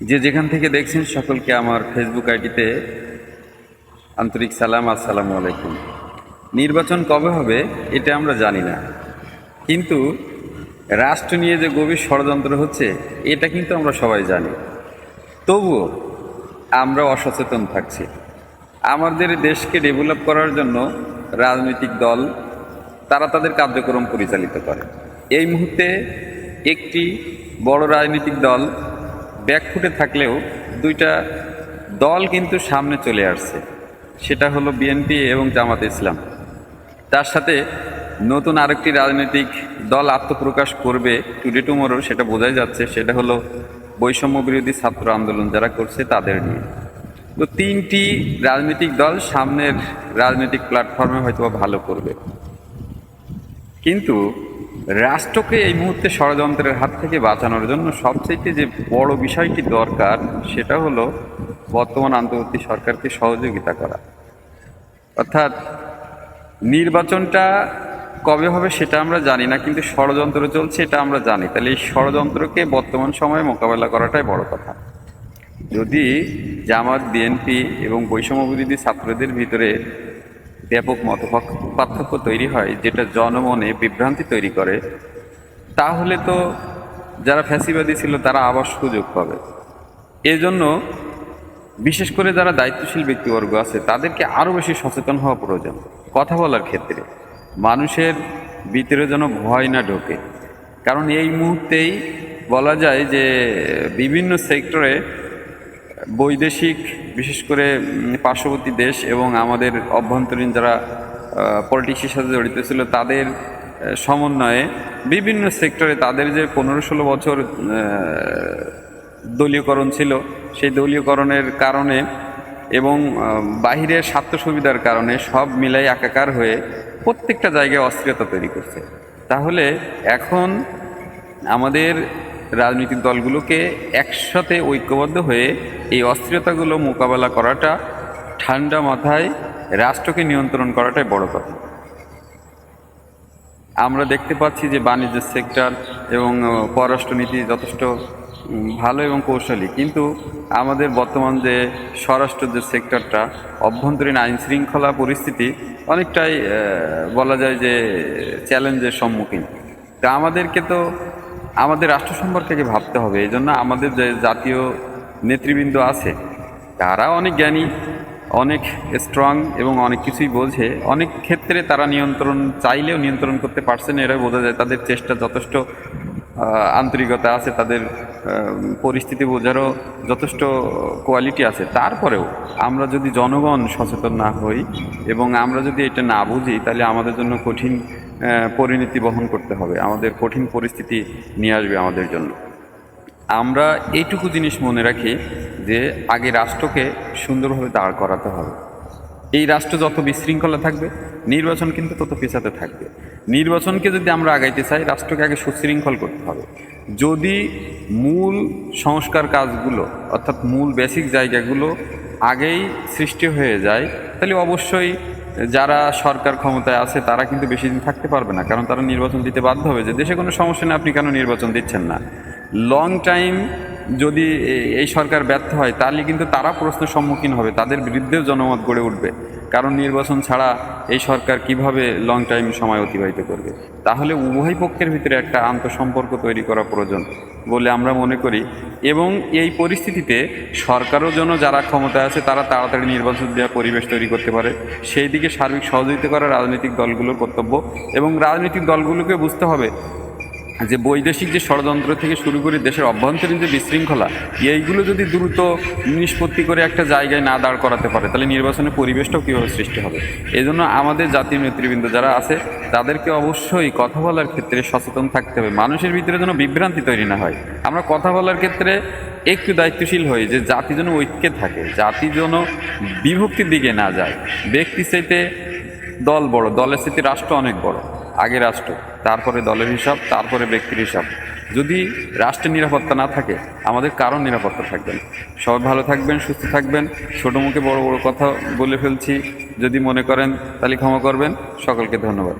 যে যেখান থেকে দেখছেন সকলকে আমার ফেসবুক আইডিতে আন্তরিক সালাম, আসসালামু আলাইকুম। নির্বাচন কবে হবে এটা আমরা জানি না। কিন্তু রাষ্ট্র নিয়ে যে গভীর ষড়যন্ত্র হচ্ছে, এটা কিন্তু আমরা সবাই জানি। তবুও আমরা অসচেতন থাকছি। আমাদের দেশকে ডেভেলপ করার জন্য রাজনৈতিক দল, তারা তাদের কার্যক্রম পরিচালিত করে। এই মুহূর্তে একটি বড় রাজনৈতিক দল ব্যাকফুটে থাকলেও দুইটা দল কিন্তু সামনে চলে আসছে। সেটা হলো বিএনপি এবং জামাত ইসলাম। তার সাথে নতুন আরেকটি রাজনৈতিক দল আত্মপ্রকাশ করবে টুডে টুমোরো, সেটা বোঝাই যাচ্ছে। সেটা হলো বৈষম্য বিরোধী ছাত্র আন্দোলন যারা করছে তাদের নিয়ে। তো তিনটি রাজনৈতিক দল সামনের রাজনৈতিক প্ল্যাটফর্মে হয়তো ভালো করবে। কিন্তু রাষ্ট্রকে এই মুহূর্তে ষড়যন্ত্রের হাত থেকে বাঁচানোর জন্য সবচেয়ে যে বড় বিষয়টি দরকার, সেটা হলো বর্তমান আন্তর্জাতিক সরকারকে সহযোগিতা করা। অর্থাৎ নির্বাচনটা কবে হবে সেটা আমরা জানি না, কিন্তু ষড়যন্ত্র চলছে এটা আমরা জানি। তাহলে এই ষড়যন্ত্রকে বর্তমান সময়ে মোকাবেলা করাটাই বড় কথা। যদি জামাত, বিএনপি এবং বৈষম্য বিরোধী ছাত্রদের ভিতরে ব্যাপক মত পার্থক্য তৈরি হয়, যেটা জনমনে বিভ্রান্তি তৈরি করে। তাহলে তো যারা ফ্যাসিবাদী ছিল, তারা আবার সুযোগ পাবে। এজন্য বিশেষ করে যারা দায়িত্বশীল ব্যক্তিবর্গ আছে, তাদেরকে আরও বেশি সচেতন হওয়া প্রয়োজন কথা বলার ক্ষেত্রে। মানুষের ভিতরে যেন ভয় না ঢোকে। কারণ এই মুহূর্তেই বলা যায় যে, বিভিন্ন সেক্টরে বৈদেশিক, বিশেষ করে পার্শ্ববর্তী দেশ এবং আমাদের অভ্যন্তরীণ যারা পলিটিক্সের সাথে জড়িত ছিল, তাদের সমন্বয়ে বিভিন্ন সেক্টরে তাদের যে পনেরো ষোলো বছর দলীয়করণ ছিল, সেই দলীয়করণের কারণে এবং বাহিরের স্বার্থ সুবিধার কারণে সব মিলাই একাকার হয়ে প্রত্যেকটা জায়গায় অস্থিরতা তৈরি করছে। তাহলে এখন আমাদের রাজনৈতিক দলগুলোকে একসাথে ঐক্যবদ্ধ হয়ে এই অস্থিরতাগুলো মোকাবেলা করাটা ঠান্ডা মাথায় রাষ্ট্রকে নিয়ন্ত্রণ করাটাই বড় কথা। আমরা দেখতে পাচ্ছি যে বাণিজ্য সেক্টর এবং পররাষ্ট্রনীতি যথেষ্ট ভালো এবং কৌশলী। কিন্তু আমাদের বর্তমান যে স্বরাষ্ট্র যে সেক্টরটা, অভ্যন্তরীণ আইন শৃঙ্খলা পরিস্থিতি অনেকটাই বলা যায় যে চ্যালেঞ্জের সম্মুখীন। তা আমাদেরকে তো আমাদের রাষ্ট্র সম্পর্কে আগে ভাবতে হবে, এই জন্য আমাদের যে জাতীয় নেতৃবৃন্দ আছে, তারা অনেক জ্ঞানী, অনেক স্ট্রং এবং অনেক কিছুই বোঝে। অনেক ক্ষেত্রে তারা নিয়ন্ত্রণ চাইলেও নিয়ন্ত্রণ করতে পারছে না এরা বোঝা যায় তাদের চেষ্টা যথেষ্ট আন্তরিকতা আছে, তাদের পরিস্থিতি বোঝারও যথেষ্ট কোয়ালিটি আছে। তারপরেও আমরা যদি জনগণ সচেতন না হই এবং আমরা যদি এটা না বুঝি, তাহলে আমাদের জন্য কঠিন পরিণতি বহন করতে হবে। আমাদের কঠিন পরিস্থিতি নিয়ে আসবে আমাদের জন্য। আমরা এইটুকু জিনিস মনে রাখি যে, আগে রাষ্ট্রকে সুন্দরভাবে দাঁড় করাতে হবে। এই রাষ্ট্র যত বিশৃঙ্খলা থাকবে, নির্বাচন কিন্তু তত পেছাতে থাকবে। নির্বাচনকে যদি আমরা আগাইতে চাই, রাষ্ট্রকে আগে সুশৃঙ্খল করতে হবে। যদি মূল সংস্কার কাজগুলো, অর্থাৎ মূল বেসিক জায়গাগুলো আগেই সৃষ্টি হয়ে যায়, তাহলে অবশ্যই যারা সরকার ক্ষমতায় আছে, তারা কিন্তু বেশি দিন থাকতে পারবে না। কারণ তারা নির্বাচন দিতে বাধ্য হবে যে, দেশে কোনো সমস্যা নেই, আপনি কেন নির্বাচন দিচ্ছেন না? লং টাইম যদি এই সরকার ব্যর্থ হয়, তাহলে কিন্তু তারা প্রশ্নের সম্মুখীন হবে, তাদের বিরুদ্ধেও জনমত গড়ে উঠবে। কারণ নির্বাচন ছাড়া এই সরকার কীভাবে লং টাইম সময় অতিবাহিত করবে? তাহলে উভয় পক্ষের ভিতরে একটা আন্তঃসম্পর্ক তৈরি করা প্রয়োজন। বলে আমরা মনে করি। এবং এই পরিস্থিতিতে সরকারও জন্য যারা ক্ষমতা আছে, তারা তাড়াতাড়ি নির্বাচন দেওয়ার পরিবেশ তৈরি করতে পারে। সেই দিকে সার্বিক সহযোগিতা করা রাজনৈতিক দলগুলোর কর্তব্য এবং রাজনৈতিক দলগুলোকে বুঝতে হবে যে বৈদেশিক যে ষড়যন্ত্র থেকে শুরু করে দেশের অভ্যন্তরীণ যে বিশৃঙ্খলা, এইগুলো যদি দ্রুত নিষ্পত্তি করে একটা জায়গায় না দাঁড় করাতে পারে, তাহলে নির্বাচনের পরিবেশটাও কীভাবে সৃষ্টি হবে? এই জন্য আমাদের জাতীয় নেতৃবৃন্দ যারা আছে, তাদেরকে অবশ্যই কথা বলার ক্ষেত্রে সচেতন থাকতে হবে। মানুষের ভিতরে যেন বিভ্রান্তি তৈরি না হয়। আমরা কথা বলার ক্ষেত্রে একটু দায়িত্বশীল হই যে জাতি যেন ঐক্যে থাকে, জাতি যেন বিভক্তির দিকে না যায়। ব্যক্তি চাইতে দল বড়, দলের স্থিতি রাষ্ট্র অনেক বড়। আগে রাষ্ট্র, তারপরে দলের হিসাব, তারপরে ব্যক্তির হিসাব। যদি রাষ্ট্রের নিরাপত্তা না থাকে, আমাদের কারণ নিরাপত্তা থাকবে না। সবাই ভালো থাকবেন, সুস্থ থাকবেন। ছোটো মুখে বড় বড় কথা বলে ফেলছি। যদি মনে করেন, তাহলে ক্ষমা করবেন। সকলকে ধন্যবাদ।